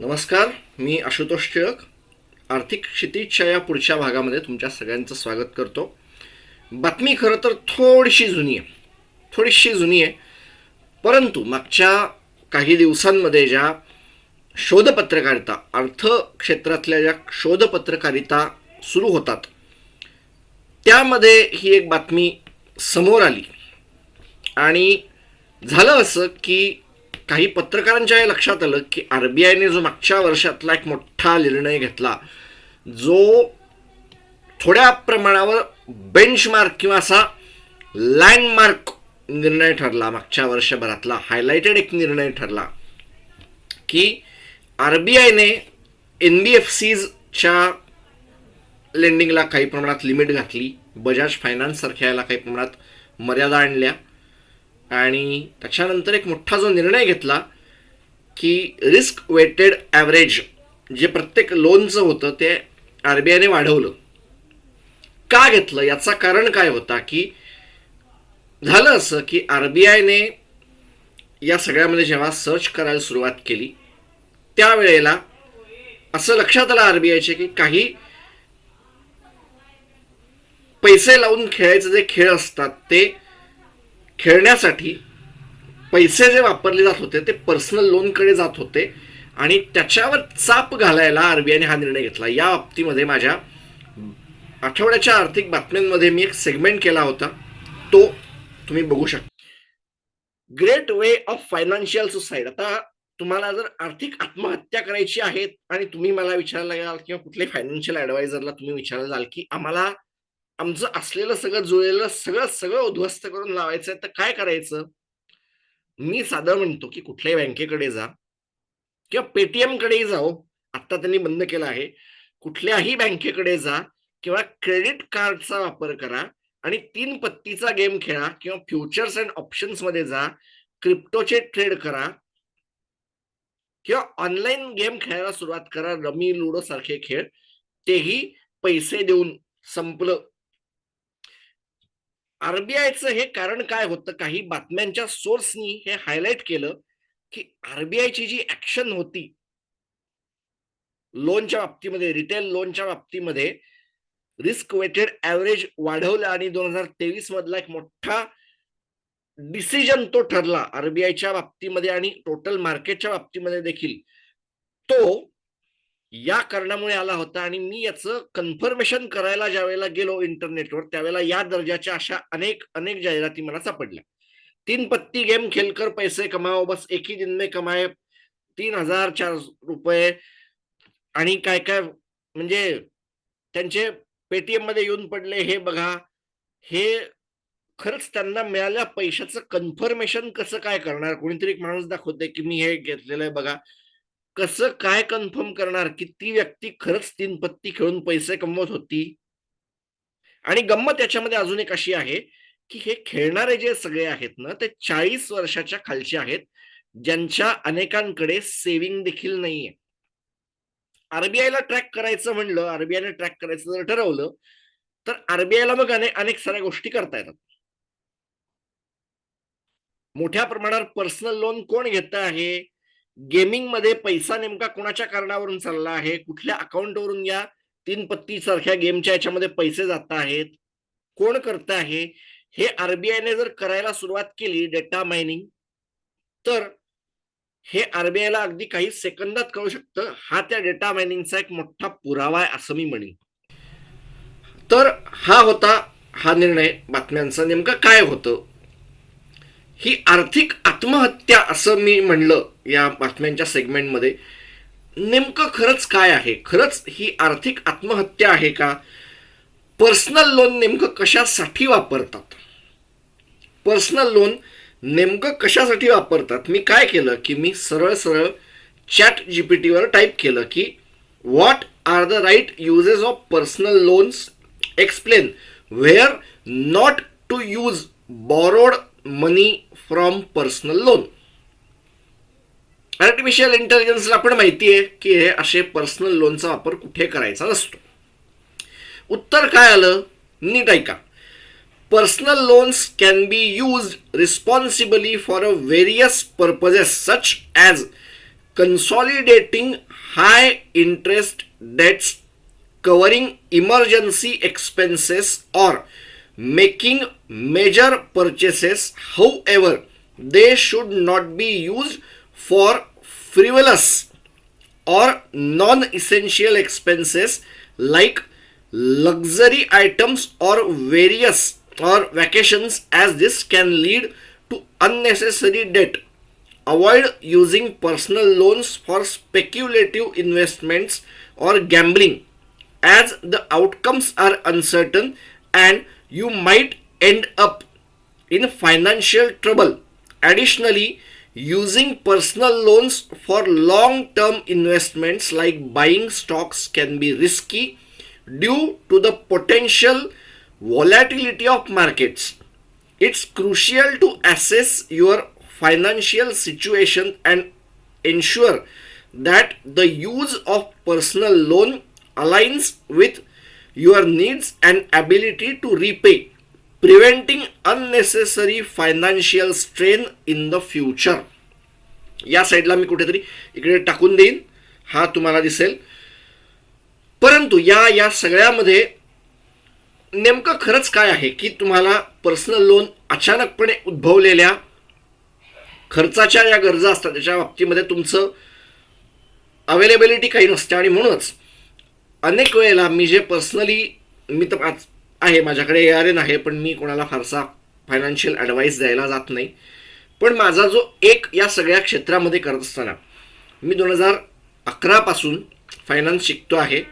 नमस्कार मी आशुतोष टिळक. आर्थिक क्षितिजच्या या पुढच्या भागामध्ये तुमच्या सगळ्यांचं स्वागत करतो. बातमी खरं तर थोडीशी जुनी आहे. थोडीशी जुनी आहे. परंतु मागच्या काही दिवसांमध्ये ज्या शोधपत्रकारिता अर्थ क्षेत्रातल्या ज्या शोधपत्रकारिता सुरू होतात त्यामध्ये ही एक बातमी समोर आली. आणि झालं असं की काही पत्रकारांच्या हे लक्षात आलं की आर बी आयने जो मागच्या वर्षातला एक मोठा निर्णय घेतला जो थोड्या प्रमाणावर बेंचमार्क किंवा असा लँडमार्क निर्णय ठरला मागच्या वर्षभरातला हायलाइटेड एक निर्णय ठरला की आर बी आयने एन बी एफ सीजच्या लेंडिंगला काही प्रमाणात लिमिट घातली बजाज फायनान्ससारख्या याला काही प्रमाणात मर्यादा आणल्या. आणि त्याच्यानंतर एक मोठा जो निर्णय घेतला की रिस्क वेटेड ॲव्हरेज जे प्रत्येक लोनचं होतं ते आर बी आयने वाढवलं. का घेतलं? याचा कारण काय होता की झालं असं की आर बी आयने या सगळ्यामध्ये जेव्हा सर्च करायला सुरुवात केली त्यावेळेला असं लक्षात आलं आर बी आयचे की काही पैसे लावून खेळायचे जे खेळ असतात ते खेळण्यासाठी पैसे जे वापरले जात होते ते पर्सनल लोनकडे जात होते आणि त्याच्यावर चाप घालायला आरबीआयने हा निर्णय घेतला. या बाबतीमध्ये माझ्या आठवड्याच्या आर्थिक बातम्यांमध्ये मी एक सेगमेंट केला होता. तो तुम्ही बघू शकता. Great way of financial suicide आता तुम्हाला जर आर्थिक आत्महत्या करायची आहे आणि तुम्ही मला विचारायला गेलात किंवा कुठल्याही फायनान्शियल ॲडवायझरला तुम्ही विचारायला जाल की आम्हाला आमचं असलेलं सगळं जुळलेलं सगळं सगळं उद्ध्वस्त करून लावायचं तर काय करायचं? मी साधं म्हणतो की कुठल्याही बँकेकडे जा किंवा पेटीएम कडेही जाओ. आता त्यांनी बंद केलं आहे. कुठल्याही बँकेकडे जा किंवा क्रेडिट कार्डचा वापर करा आणि तीन पत्तीचा गेम खेळा किंवा फ्युचर्स अँड ऑप्शन्समध्ये जा. क्रिप्टोचे ट्रेड करा. किंवा ऑनलाईन गेम खेळायला सुरुवात करा. रमी लुडो सारखे खेळ. तेही पैसे देऊन संपलं. आरबीआयचं हे कारण काय होतं? काही बातम्यांच्या सोर्सनी हे हायलाइट केलं की आरबीआयची जी ऍक्शन होती लोनच्या बाबतीमध्ये रिटेल लोनच्या बाबतीमध्ये रिस्क वेटेड ऍव्हरेज वाढवलं आणि दोन हजार तेवीस मधला एक मोठा डिसिजन तो ठरला आरबीआयच्या बाबतीमध्ये आणि टोटल मार्केटच्या बाबतीमध्ये देखील. तो या कारणामुळे आला होता आणि मी याचं कन्फर्मेशन करायला ज्या वेळेला गेलो इंटरनेटवर त्यावेळेला या दर्जाच्या अशा अनेक अनेक जाहिराती मला सापडल्या. तीन पत्ती गेम खेलकर पैसे कमाओ बस एक ही दिन में कमाए तीन हजार चार रुपये आणि काय काय म्हणजे त्यांचे पेटीएममध्ये येऊन पडले हे बघा. हे खरंच त्यांना मिळाल्या पैशाचं कन्फर्मेशन कसं काय करणार? कोणीतरी एक माणूस दाखवते की मी हे घेतलेलं आहे बघा. कसं काय कन्फर्म करणार? की ती व्यक्ती खरंच तीन पत्ती खेळून पैसे कमवत होती? आणि गंमत याच्यामध्ये अजून एक अशी आहे की हे खेळणारे जे सगळे आहेत ना ते चाळीस वर्षाच्या खालचे आहेत ज्यांच्या अनेकांकडे सेव्हिंग देखील नाहीये. आरबीआयला ट्रॅक करायचं म्हणलं आरबीआयने ट्रॅक करायचं जर ठरवलं तर आरबीआयला मग अनेक अनेक साऱ्या गोष्टी करता येतात. मोठ्या प्रमाणावर पर्सनल लोन कोण घेत आहे? गेमिंगमध्ये पैसा नेमका कोणाच्या कारणावरून चालला आहे? कुठल्या अकाउंटवरून या तीन पत्ती सारख्या गेमच्या याच्यामध्ये पैसे जात आहेत? कोण करत आहे? हे आरबीआयने जर करायला सुरुवात केली डेटा मायनिंग तर हे आरबीआयला अगदी काही सेकंदात कळू शकतं. हा त्या डेटा मायनिंगचा एक मोठा पुरावा आहे असं मी म्हणेन. तर हा होता हा निर्णय. बातम्यांचा नेमका काय होतं? ही आर्थिक आत्महत्या असं मी म्हणलं या बातम्यांच्या सेगमेंटमध्ये नेमकं खरंच काय आहे? खरंच ही आर्थिक आत्महत्या आहे का? पर्सनल लोन नेमकं कशासाठी वापरतात? पर्सनल लोन नेमकं कशासाठी वापरतात? मी काय केलं की मी सरळ सरळ चॅट जी पी टीवर टाईप केलं की what are the right uses of personal loans explain where not to use borrowed money from personal loan artificial इंटेलिजन्सला पण माहिती आहे की हे असे पर्सनल लोनचा वापर कुठे करायचा नसतो. उत्तर काय आलं? नीट ऐका. Personal loans can be used responsibly for a various purposes such as consolidating high interest debts covering emergency expenses or making major purchases. However they should not be used for frivolous or non-essential expenses like luxury items or various or vacations as this can lead to unnecessary debt. Avoid using personal loans for speculative investments or gambling as the outcomes are uncertain and you might end up in financial trouble. Additionally, using personal loans for long term investments like buying stocks can be risky due to the potential volatility of markets. It's crucial to assess your financial situation and ensure that the use of personal loan aligns with your needs and ability to repay preventing unnecessary financial strain in the future या साईडला मी कुठेतरी इकडे टाकून देईन. हा तुम्हाला दिसेल. परंतु या या सगळ्यामध्ये नेमकं खरंच काय आहे की तुम्हाला पर्सनल लोन अचानकपणे उद्भवलेल्या खर्चाच्या ज्या गरजा असतात त्याच्या बाबतीमध्ये तुमचं अवेलेबिलिटी काही नसते आणि म्हणूनच अनेक वेळेला मी जे पर्सनली मी तर आज आहे माझ्याकडे ए आर एन आहे पण मी कोणाला फारसा फायनान्शियल ॲडवाईस द्यायला जात नाही. पण माझा जो एक या सगळ्या क्षेत्रामध्ये करत असताना मी दोन हजार अकरापासून फायनान्स शिकतो आहे.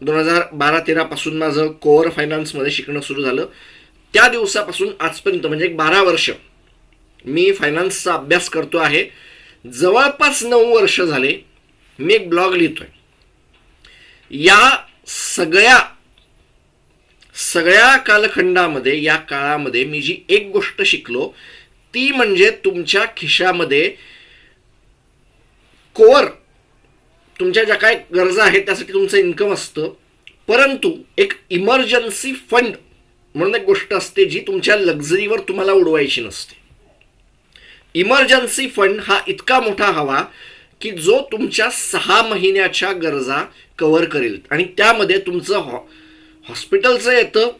दोन हजार बारा तेरापासून माझं कोअर फायनान्समध्ये शिकणं सुरू झालं. त्या दिवसापासून आजपर्यंत म्हणजे एक बारा वर्ष मी फायनान्सचा अभ्यास करतो आहे. जवळपास नऊ वर्ष झाले मी एक ब्लॉग लिहितो आहे या सगळ्या सगळ्या कालखंडामध्ये या काळामध्ये मी जी एक गोष्ट शिकलो ती म्हणजे तुमच्या खिशामध्ये कोअर तुमच्या ज्या काय गरजा आहेत त्यासाठी तुमचं इन्कम असतं परंतु एक इमर्जन्सी फंड म्हणून एक गोष्ट असते जी तुमच्या लक्झरीवर तुम्हाला उडवायची नसते. इमर्जन्सी फंड हा इतका मोठा हवा की जो तुमच्या सहा महिन्याच्या गरजा कवर करेल. आणि त्यामध्ये तुमचं हॉ हॉस्पिटलचं येतं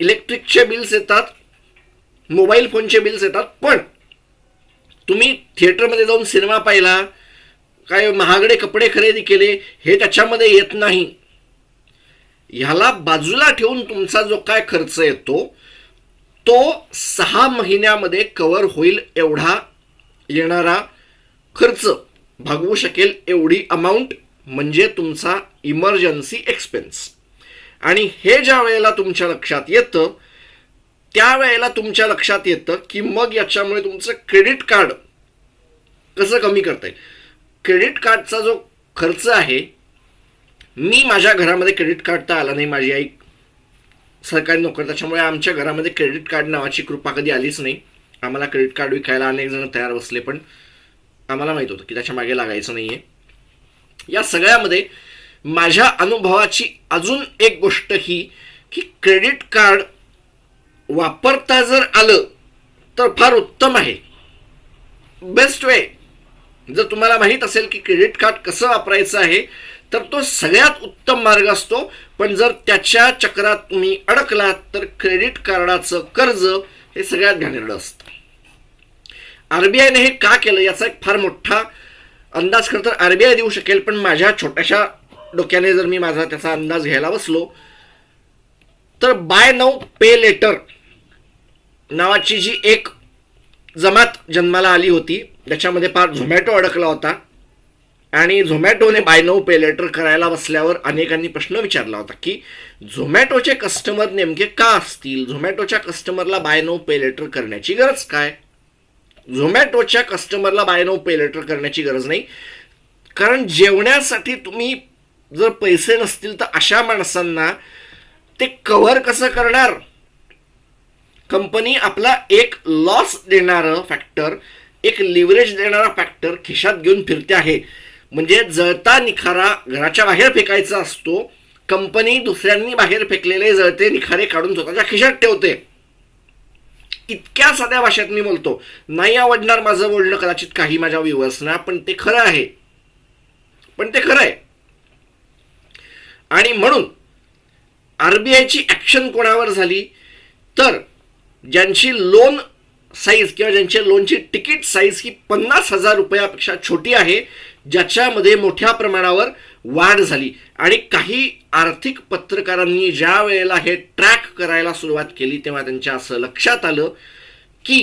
इलेक्ट्रिकचे बिल्स येतात मोबाईल फोनचे बिल्स येतात पण तुम्ही थिएटरमध्ये जाऊन सिनेमा पाहिला काय महागडे कपडे खरेदी केले हे त्याच्यामध्ये येत नाही. ह्याला बाजूला ठेवून तुमचा जो काय खर्च येतो तो सहा महिन्यामध्ये कवर होईल एवढा येणारा खर्च. भागवू शकेल एवढी अमाऊंट म्हणजे तुमचा इमर्जन्सी एक्सपेन्स आणि हे ज्या वेळेला तुमच्या लक्षात येतं त्यावेळेला तुमच्या लक्षात येतं की मग याच्यामुळे तुमचं क्रेडिट कार्ड कसं कमी करता येईल? क्रेडिट कार्डचा जो खर्च आहे मी माझ्या घरामध्ये क्रेडिट कार्ड तर आला नाही माझी आई सरकारी नोकर त्याच्यामुळे आमच्या घरामध्ये क्रेडिट कार्ड नावाची कृपा कधी आलीच नाही. आम्हाला क्रेडिट कार्ड विकायला अनेक जण तयार बसले पण आम्हाला माहीत होतं की त्याच्यामागे लागायचं नाही आहे या सगळ्यामध्ये माझ्या अनुभवाची अजून एक गोष्ट ही की क्रेडिट कार्ड वापरता जर आलं तर फार उत्तम आहे. Best way. जर तुम्हाला माहीत असेल की क्रेडिट कार्ड कसं वापरायचं आहे तर तो सगळ्यात उत्तम मार्ग असतो. पण जर त्याच्या चक्रात तुम्ही अडकलात तर क्रेडिट कार्डाचं कर्ज हे सगळ्यात घाणेरडं असतं. आरबीआयने हे का केलं याचा एक फार मोठा अंदाज खरं तर आरबीआय देऊ शकेल पण माझ्या छोट्याशा डोक्याने जर मी माझा त्याचा अंदाज घ्यायला बसलो तर बाय नाऊ पे लेटर नावाची जी एक जमात जन्माला आली होती ज्याच्यामध्ये फार झोमॅटो अडकला होता आणि झोमॅटोने बाय नाऊ पे लेटर करायला बसल्यावर अनेकांनी प्रश्न विचारला होता की झोमॅटोचे कस्टमर नेमके का असतील? झोमॅटोच्या कस्टमरला बाय नाऊ पे लेटर करण्याची गरज काय? झोमॅटोच्या कस्टमरला बाय नाऊ पे लेटर करण्याची गरज नाही. कारण जेवण्यासाठी तुम्ही जर पैसे नसतील तर अशा माणसांना ते कव्हर कसं करणार? कंपनी आपला एक लॉस देणारं फॅक्टर एक लिव्हरेज देणारा फॅक्टर खिशात घेऊन फिरते आहे. म्हणजे जळता निखारा घराच्या बाहेर फेकायचा असतो कंपनी दुसऱ्यांनी बाहेर फेकलेले जळते निखारे काढून स्वतःच्या खिशात ठेवते. इतक्या साध्या भाषेत मी बोलतो. नाही आवडणार माझं बोलणं कदाचित काही माझ्या व्ह्युअर्सना पण ते खरं आहे. पण ते खरं आहे. आणि म्हणून आरबीआयची ॲक्शन कोणावर झाली तर ज्यांची लोन साईज किंवा ज्यांच्या लोनची तिकीट साईज ही पन्नास हजार रुपयापेक्षा छोटी आहे ज्याच्यामध्ये मोठ्या प्रमाणावर वाढ झाली. आणि काही आर्थिक पत्रकारांनी ज्या वेळेला हे ट्रॅक करायला सुरुवात केली तेव्हा त्यांच्या असं लक्षात आलं की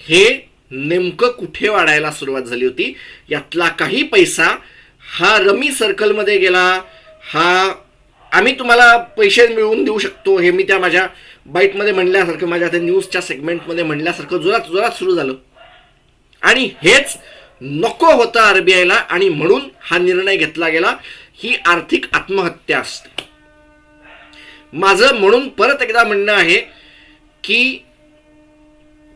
हे नेमकं कुठे वाढायला सुरुवात झाली होती. यातला काही पैसा हा रमी सर्कलमध्ये गेला. हा आम्ही तुम्हाला पैसे मिळवून देऊ शकतो हे मी त्या माझ्या बाईटमध्ये म्हणल्यासारखं माझ्या त्या न्यूजच्या सेगमेंटमध्ये म्हणल्यासारखं जोरात जोरात सुरू झालं. आणि हेच नको होतं आरबीआयला आणि म्हणून हा निर्णय घेतला गेला. ही आर्थिक आत्महत्या असते. माझं म्हणून परत एकदा म्हणणं आहे की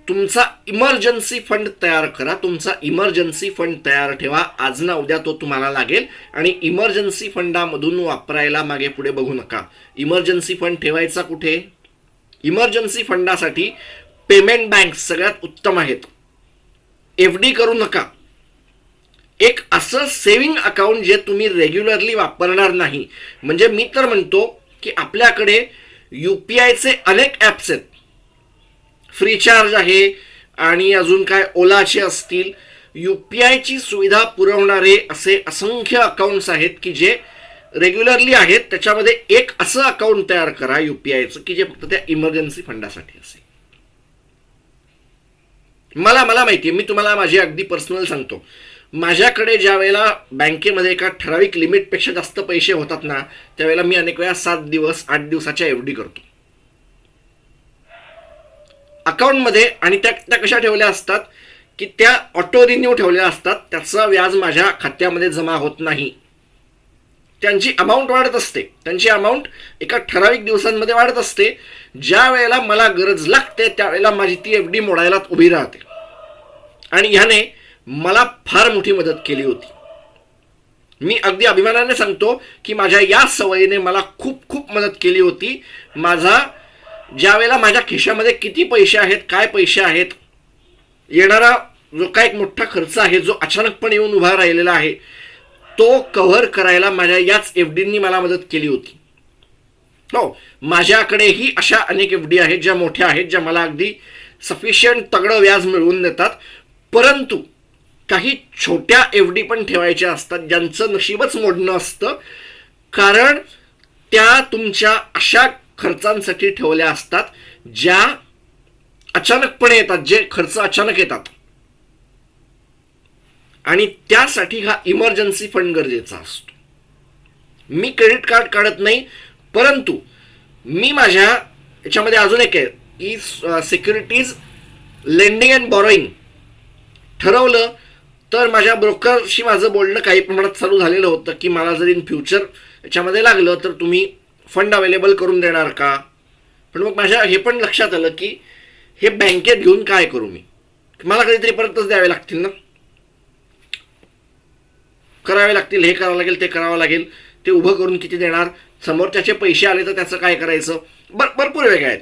तुमचा इमर्जन्सी फंड तयार करा. तुमचा इमर्जन्सी फंड तयार ठेवा. आज ना उद्या तो तुम्हाला लागेल. आणि इमर्जन्सी फंडामधून वापरायला मागे पुढे बघू नका. इमर्जन्सी फंड ठेवायचा कुठे? इमर्जन्सी फंडासाठी पेमेंट बँक सगळ्यात उत्तम आहेत. एफ डी करू नका. एक असं सेव्हिंग अकाउंट जे तुम्ही रेग्युलरली वापरणार नाही. म्हणजे मी तर म्हणतो की आपल्याकडे यू पी आयचे अनेक ॲप्स आहेत. फ्रीचार्ज आहे आणि अजून काय ओलाचे असतील. यू पी आयची सुविधा पुरवणारे असे असंख्य अकाउंट्स आहेत की जे रेग्युलरली आहेत. त्याच्यामध्ये एक असं अकाउंट तयार करा यू पी आयचं की जे फक्त त्या इमर्जन्सी फंडासाठी असेल. मला मला माहिती आहे. मी तुम्हाला माझी अगदी पर्सनल सांगतो. माझ्याकडे ज्या वेळेला बँकेमध्ये एका ठराविक लिमिटपेक्षा जास्त पैसे होतात ना त्यावेळेला मी अनेक वेळा सात दिवस आठ दिवसाच्या एफ डी करतो. अकाउंटमध्ये आणि त्या त्या कशा ठेवल्या असतात की त्या ऑटो रिन्यू ठेवलेल्या असतात त्याचा व्याज माझ्या खात्यामध्ये जमा होत नाही. त्यांची अमाऊंट वाढत असते. त्यांची अमाऊंट एका ठराविक दिवसांमध्ये वाढत असते. ज्या वेळेला मला गरज लागते त्यावेळेला माझी ती एफ डी मोडायला उभी राहते. आणि ह्याने मला फार मोठी मदत केली होती. मी अगदी अभिमानाने सांगतो की माझ्या या सवयीने मला खूप खूप मदत केली होती. माझा ज्या वेळेला माझ्या खिशामध्ये किती पैसे आहेत काय पैसे आहेत येणारा जो काय एक मोठा खर्च आहे जो अचानकपणे येऊन उभा राहिलेला आहे तो कव्हर करायला माझ्या याच एफ डींनी मला मदत केली होती. हो माझ्याकडेही अशा अनेक एफ डी आहेत ज्या मोठ्या आहेत ज्या मला अगदी सफिशियंट तगडं व्याज मिळवून देतात. परंतु काही छोट्या एफ डी पण ठेवायच्या असतात ज्यांचं नशीबच मोडणं असतं. कारण त्या तुमच्या अशा खर्चांसाठी ठेवल्या असतात ज्या अचानकपणे येतात जे खर्च अचानक येतात. आणि त्यासाठी हा इमर्जन्सी फंड गरजेचा असतो. मी क्रेडिट कार्ड काढत नाही परंतु मी माझ्या याच्यामध्ये अजून एक आहे की सिक्युरिटीज लेंडिंग अँड बॉरोईंग ठरवलं तर माझ्या ब्रोकरशी माझं बोलणं काही प्रमाणात चालू झालेलं होतं की मला जर इन फ्युचर याच्यामध्ये लागलं तर तुम्ही फंड अवेलेबल करून देणार का? पण मग माझ्या हे पण लक्षात आलं की हे बँकेत घेऊन काय करू मी? मला कधीतरी परतच द्यावे लागतील ना? करावे लागतील हे करावं लागेल ते करावं लागेल ते उभं करून किती देणार? समोर त्याचे पैसे आले तर त्याचं काय करायचं? बर भरपूर वेगळे आहेत.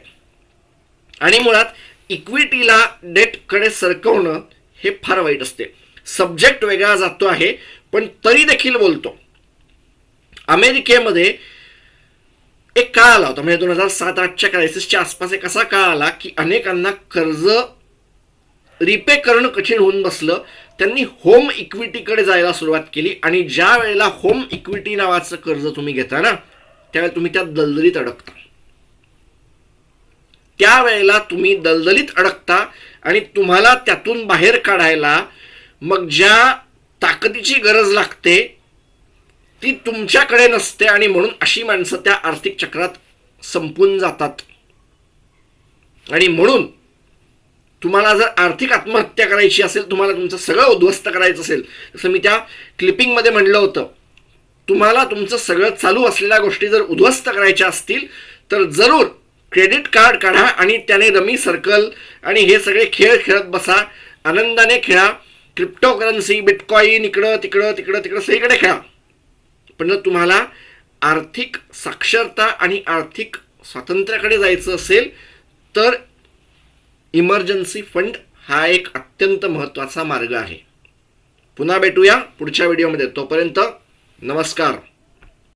आणि मुळात इक्विटीला डेटकडे सरकवणं हे फार वाईट असते. सब्जेक्ट वेगळा जातो आहे पण तरी देखील बोलतो. अमेरिकेमध्ये एक काळ आला होता म्हणजे दोन हजार सात आठच्या क्रायसिसच्या आसपास एक असा काळ आला की अनेकांना कर्ज रिपे करणं कठीण होऊन बसलं. त्यांनी होम इक्विटीकडे जायला सुरुवात केली आणि ज्या वेळेला होम इक्विटी नावाचं कर्ज तुम्ही घेता ना त्यावेळेला तुम्ही त्या दलदलीत अडकता. त्यावेळेला तुम्ही दलदलीत अडकता आणि तुम्हाला त्यातून बाहेर काढायला मग ज्या ताकदीची गरज लागते ती तुमच्याकडे नसते आणि म्हणून अशी माणसं त्या आर्थिक चक्रात संपून जातात. आणि म्हणून तुम्हाला जर आर्थिक आत्महत्या करायची असेल तुम्हाला तुमचं सगळं उद्ध्वस्त करायचं असेल जसं मी त्या क्लिपिंगमध्ये म्हणलं होतं तुम्हाला तुमचं सगळं चालू असलेल्या गोष्टी जर उद्ध्वस्त करायच्या असतील तर जरूर क्रेडिट कार्ड काढा आणि त्याने रमी सर्कल आणि हे सगळे खेळ खेळत बसा आनंदाने खेळा. क्रिप्टो करन्सी बिटकॉईन इकडं तिकडं तिकडं तिकडं सगळीकडे खेळा. पण जर तुम्हाला आर्थिक साक्षरता आणि आर्थिक स्वातंत्र्याकडे जायचं असेल तर इमर्जन्सी फंड हा एक अत्यंत महत्त्वाचा मार्ग आहे. पुन्हा भेटूया पुढच्या व्हिडिओमध्ये तोपर्यंत नमस्कार.